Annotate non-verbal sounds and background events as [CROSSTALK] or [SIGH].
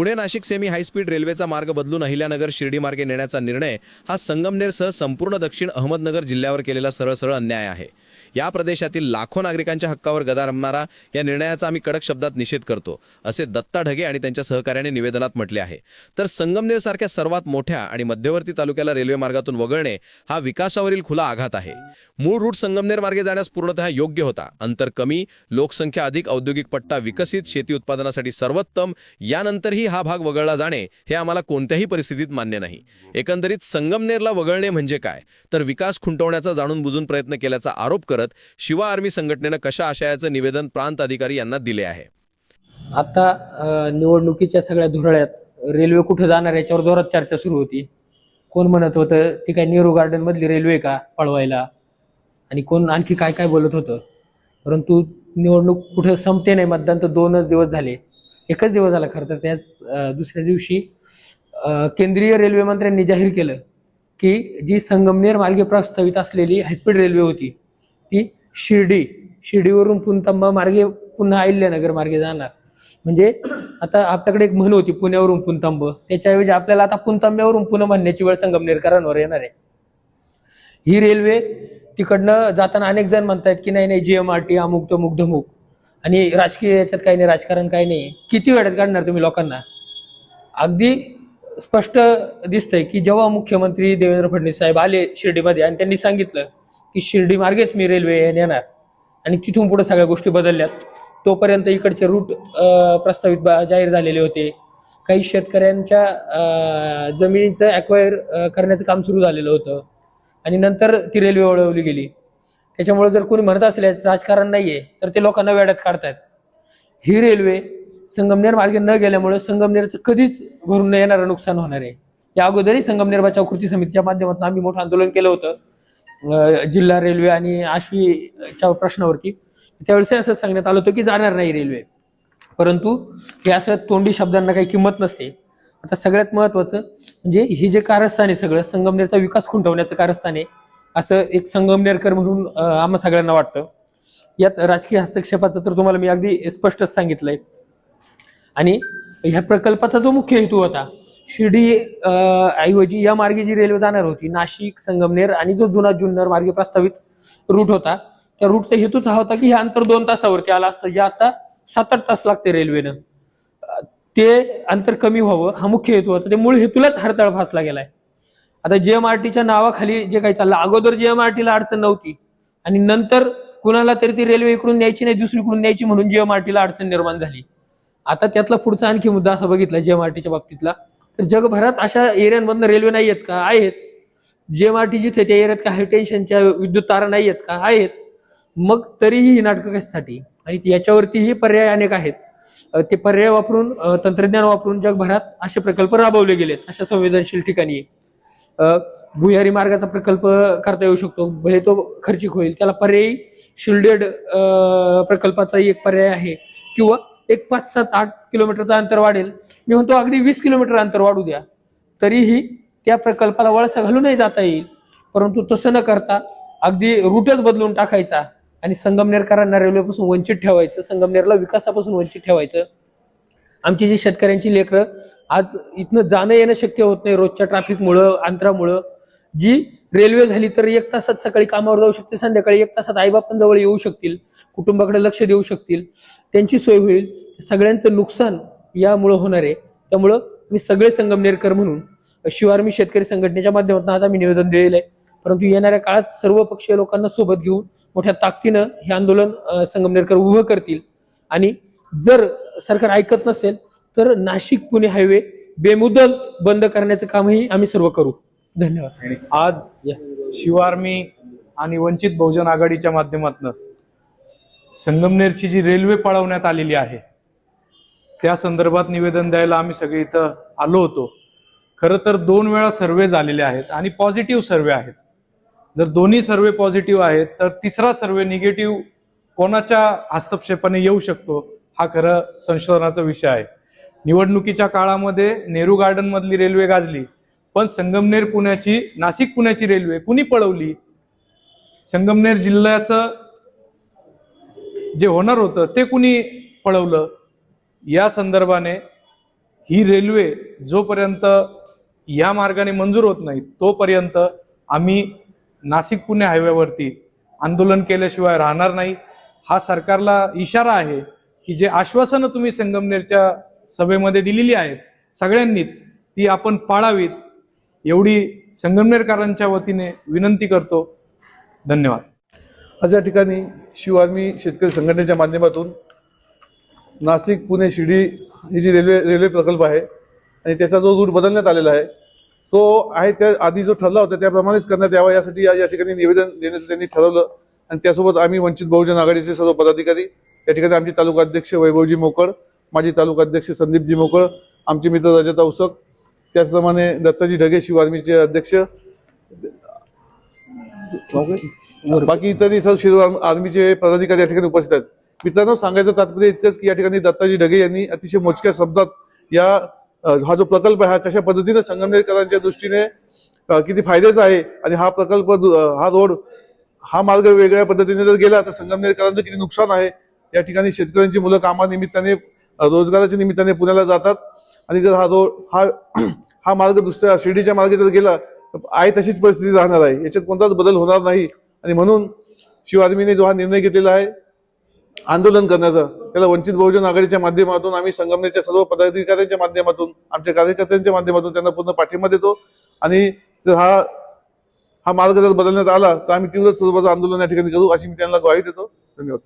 Pune Nashik semi high speed रेल्वेचा मार्ग बदलून अहिल्यानगर शिर्डी मार्गे नेण्याचा निर्णय हा संगमनेरसह संपूर्ण दक्षिण अहमदनगर जिल्ह्यावर केलेला सरळ सरळ अन्याय आहे. या प्रदेशातील लाखो नागरिकांच्या हक्कावर गदा रमणारा या निर्णयाचा आम्ही कडक शब्दात निषेध करतो असे दत्ता ढगे आणि त्यांच्या सहकार्याने निवेदनात म्हटले आहे. तर संगमनेरसारख्या सर्वात मोठ्या आणि मध्यवर्ती तालुक्याला रेल्वे मार्गातून वगळणे हा विकासावरील खुला आघात आहे. मूळ रूट संगमनेर मार्गे जाण्यास पूर्णतः योग्य होता. अंतर कमी लोकसंख्या अधिक औद्योगिक पट्टा विकसित शेती उत्पादनासाठी सर्वोत्तम यानंतरही हा भाग वगळला जाणे हे आम्हाला कोणत्याही परिस्थितीत मान्य नाही. एकंदरीत संगमनेरला वगळणे म्हणजे काय? तर विकास खुंटवण्याचा जाणून बुजून प्रयत्न केल्याचा आरोप करत शिवा आर्मी संघटनेनं कशा आशयाचं निवेदन प्रांत अधिकारी यांना दिले आहे? आता निवडणुकीच्या सगळ्या धुरळ्यात रेल्वे कुठे जाणार याच्यावर जोरात चर्चा सुरू होती. कोण म्हणत होतं ती काय नेहरू गार्डन मधली रेल्वे का पळवायला? आणि कोण आणखी काय काय बोलत होतं? परंतु निवडणूक कुठं संपते नाही मतदान तर दोनच दिवस झाले. एकच दिवस झाला खरं तर त्याच दुसऱ्या दिवशी केंद्रीय रेल्वे मंत्र्यांनी जाहीर केलं की जी संगमनेर मार्गे प्रस्तावित असलेली हायस्पीड रेल्वे होती ती शिर्डी शिर्डीवरून पुनतंबा मार्गे पुन्हा अहिल्यानगर मार्गे जाणार. म्हणजे आता आपल्याकडे एक म्हण होती पुण्यावरून पुनतांब. त्याच्याऐवजी आपल्याला आता पुनतांब्यावरून पुणे म्हणण्याची वेळ संगमनेरकरांवर येणार आहे. ही रेल्वे तिकडनं जाताना अनेक जण म्हणतायत की नाही नाही जीएमआरटी अमुक तमुक धमुक. आणि राजकीय याच्यात काही नाही राजकारण काही नाही. किती वेळात काढणार तुम्ही लोकांना? अगदी स्पष्ट दिसतंय की जेव्हा मुख्यमंत्री देवेंद्र फडणवीस साहेब आले शिर्डीमध्ये आणि त्यांनी सांगितलं की शिर्डी मार्गेच मी रेल्वे नेणार. आणि तिथून पुढे सगळ्या गोष्टी बदलल्यात. तोपर्यंत इकडचे रूट प्रस्तावित बा- जाहीर झालेले होते. काही शेतकऱ्यांच्या जमिनीचं अक्वायर करण्याचं काम सुरू झालेलं होतं. आणि नंतर ती रेल्वे वळवली गेली. त्याच्यामुळे जर कोणी म्हणत असेल राजकारण राजकारण नाहीये तर ते लोकांना वेड्यात काढतात ही रेल्वे संगमनेर मार्गे न गेल्यामुळे संगमनेरचं कधीच भरून न येणारं नुकसान होणार आहे. या अगोदरही संगमनेर बचाव कृती समितीच्या माध्यमातून आम्ही मोठं आंदोलन केलं होतं. जिल्हा रेल्वे आणि आश्वीच्या प्रश्नावरती. त्यावेळेस असं सांगण्यात आलं होतं की जाणार नाही रेल्वे. परंतु हे असं तोंडी शब्दांना काही किंमत नसते. आता सगळ्यात महत्वाचं म्हणजे हे जे कारस्थान आहे सगळं संगमनेरचा विकास खुंटवण्याचं कारस्थान आहे असं एक संगमनेरकर म्हणून आम्हा सगळ्यांना वाटतं. यात राजकीय हस्तक्षेपाचं तर तुम्हाला मी अगदी स्पष्टच सांगितलंय. आणि ह्या प्रकल्पाचा जो मुख्य हेतू होता शिर्डी ऐवजी या मार्गे जी रेल्वे जाणार होती नाशिक संगमनेर आणि जो जुना जुन्नर मार्गे प्रस्तावित रूट होता त्या रूटचा हेतूच हा होता की हे अंतर दोन तासावरती आलं असतं जे आता सात आठ तास लागते रेल्वेनं. ते अंतर कमी व्हावं हा मुख्य हेतू होता. ते मूळ हेतूलाच हरताळ फासला गेलाय. आता जे एम आरटीच्या नावाखाली जे काही चाललं अगोदर जे एम आरटीला अडचण नव्हती आणि नंतर कुणाला तरी ती रेल्वे इकडून न्यायची नाही दुसरीकडून न्यायची म्हणून जीएमआरटीला अडचण निर्माण झाली. आता त्यातला पुढचा आणखी मुद्दा असा बघितला जीएमआरटीच्या बाबतीतला. तर जगभरात अशा एरियांमधनं रेल्वे नाही आहेत का? आहेत. जीएमआरटी जिथे त्या एरियात का टेन्शनच्या विद्युत तारा नाही आहेत का? आहेत. मग तरीही ही नाटकं कशासाठी? आणि याच्यावरतीही पर्याय अनेक आहेत. ते पर्याय वापरून तंत्रज्ञान वापरून जगभरात असे प्रकल्प राबवले गेलेत अशा संवेदनशील ठिकाणी. भुयारी मार्गाचा प्रकल्प करता येऊ शकतो भले तो खर्चिक होईल. त्याला पर्यायी शिल्डेड प्रकल्पाचा एक पर्याय आहे. किंवा एक पाच सात आठ किलोमीटरचं अंतर वाढेल. मी म्हणतो अगदी वीस किलोमीटर अंतर वाढू द्या. तरीही त्या प्रकल्पाला वळसा घालूनही जाता येईल. परंतु तसं न करता अगदी रूटच बदलून टाकायचा आणि संगमनेरकरांना रेल्वेपासून वंचित ठेवायचं संगमनेरला विकासापासून वंचित ठेवायचं. आमची जी शेतकऱ्यांची लेकरं आज इथनं जाणं येणं शक्य होत नाही रोजच्या ट्रॅफिकमुळं अंतरामुळं. जी रेल्वे झाली तर एक तासात सकाळी कामावर जाऊ शकते संध्याकाळी एक तासात आईबापांजवळ येऊ शकतील कुटुंबाकडे लक्ष देऊ शकतील. त्यांची सोय होईल. सगळ्यांचं नुकसान यामुळं होणार आहे. त्यामुळं मी सगळे संगमनेरकर म्हणून शिवारमी शेतकरी संघटनेच्या माध्यमातून आज आम्ही निवेदन दिलेलं आहे. परंतु येणाऱ्या काळात सर्व पक्षीय लोकांना सोबत घेऊन मोठ्या ताकदीनं हे आंदोलन संगमनेरकर उभं करतील. आणि जर सरकार ऐकत नसेल तर नाशिक पुणे हायवे बेमुदत बंद करण्याचं कामही आम्ही सर्व करू. धन्यवाद. आज या. शिवार्मी आणि वंचित बहुजन आघाडीच्या माध्यमातून संगमनेरची जी रेल्वे पळवण्यात आलेली आहे त्या संदर्भात निवेदन द्यायला आम्ही सगळे इथं आलो होतो. खरं तर दोन वेळा सर्वे झालेले आहेत आणि पॉझिटिव्ह सर्वे आहेत. जर दोन्ही सर्वे पॉझिटिव्ह आहेत तर तिसरा सर्वे निगेटिव्ह कोणाच्या हस्तक्षेपाने येऊ शकतो हा खरं संशोधनाचा विषय आहे. निवडणुकीच्या काळामध्ये नेहरू गार्डनमधली रेल्वे गाजली पण संगमनेर पुण्याची नाशिक पुण्याची रेल्वे कुणी पळवली? संगमनेर जिल्ह्याचं जे होणार होतं ते कुणी पळवलं? या संदर्भाने ही रेल्वे जोपर्यंत या मार्गाने मंजूर होत नाही तोपर्यंत आम्ही नाशिक पुणे हायवेवरती आंदोलन केल्याशिवाय राहणार नाही. हा सरकारला इशारा आहे की जे आश्वासनं तुम्ही संगमनेरच्या सभेमध्ये दिलेली आहेत सगळ्यांनीच ती आपण पाळावीत. एवढी संगमनेरकरांच्या वतीने विनंती करतो. धन्यवाद. आज या ठिकाणी शिव आर्मी शेतकरी संघटनेच्या माध्यमातून नाशिक पुणे शिर्डी ही जी रेल्वे रेल्वे प्रकल्प आहे आणि त्याचा जो रूट बदलण्यात आलेला आहे तो आहे त्या आधी जो ठरला होता त्याप्रमाणेच करण्यात यावा यासाठी या या ठिकाणी निवेदन देण्याचं त्यांनी ठरवलं आणि त्यासोबत आम्ही वंचित बहुजन आघाडीचे सर्व पदाधिकारी या ठिकाणी आमचे तालुका अध्यक्ष वैभवजी मोकळ माजी तालुका अध्यक्ष संदीपजी मोकळ आमचे मित्र रजत औसक त्याचप्रमाणे दत्ताजी ढगे शिव आर्मीचे अध्यक्ष. बाकी इतरही सर्व शिरो आर्मीचे पदाधिकारी या ठिकाणी उपस्थित आहेत. मित्रांनो सांगायचं तात्पर्य इतकंच की या ठिकाणी दत्ताजी ढगे यांनी अतिशय मोजक्या शब्दात या हा जो प्रकल्प आहे हा कशा पद्धतीने संगमनेरकरांच्या दृष्टीने किती फायद्याचा आहे आणि हा प्रकल्प हा रोड हा मार्ग वेगळ्या पद्धतीने जर गेला तर संगमनेरकरांचं किती नुकसान आहे? या ठिकाणी शेतकऱ्यांची मुलं कामानिमित्ताने रोजगाराच्या निमित्ताने पुण्याला जातात. आणि जर हा रोड हा [CLEARS THROAT] हा मार्ग दुसऱ्या शिर्डीच्या मार्गे जर गेला तर आहे तशीच परिस्थिती राहणार आहे. याच्यात कोणताच बदल होणार नाही. आणि म्हणून शिव आर्मीने जो हा निर्णय घेतलेला आहे आंदोलन करण्याचा त्याला वंचित बहुजन आघाडीच्या माध्यमातून आम्ही संगमनेरच्या सर्व पदाधिकाऱ्यांच्या माध्यमातून आमच्या कार्यकर्त्यांच्या माध्यमातून त्यांना पूर्ण पाठिंबा देतो. आणि जर हा हा मार्ग जर बदलण्यात आला तर आम्ही तीव्र स्वरूपाचं आंदोलन या ठिकाणी करू अशी मी त्यांना ग्वाही देतो. धन्यवाद.